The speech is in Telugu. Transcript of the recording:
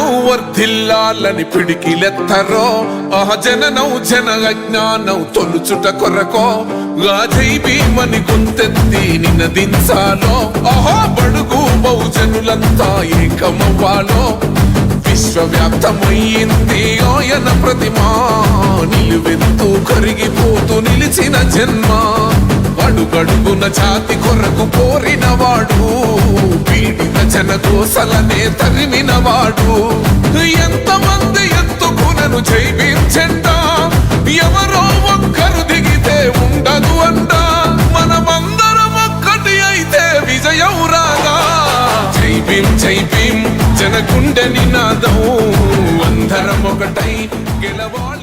వర్ధిల్లాలని పిడికిలెత్తరో? ఆ జననం జన అజ్ఞానం తొలుచుట కొరకో? గాజై భీమని గుంతెత్తి నినదించాలో? ఆహా బడుగు బహుజనులంతా ఏకమవ్వాలో? విశ్వవ్యాప్తమయ్యింది ఆయన ప్రతిమా నిలువెత్తు కరిగిపోతూ నిలిచిన జన్మ. అడుగడుగున ఛాతి కొరకు కోరినవాడు. పీడిన పీడిత జన కోసలనే తరిమినవాడు. ఎంతమంది ఎత్తుకునను జైవించండా ఎవరో ఒక్కరు దిగితే ఉండదు అంట. మనమందరం ఒక్కటి అయితే విజయం రాగా జై భీం జై భీం జనకుండ నినాదం. అందరం ఒకటై గెలవాలి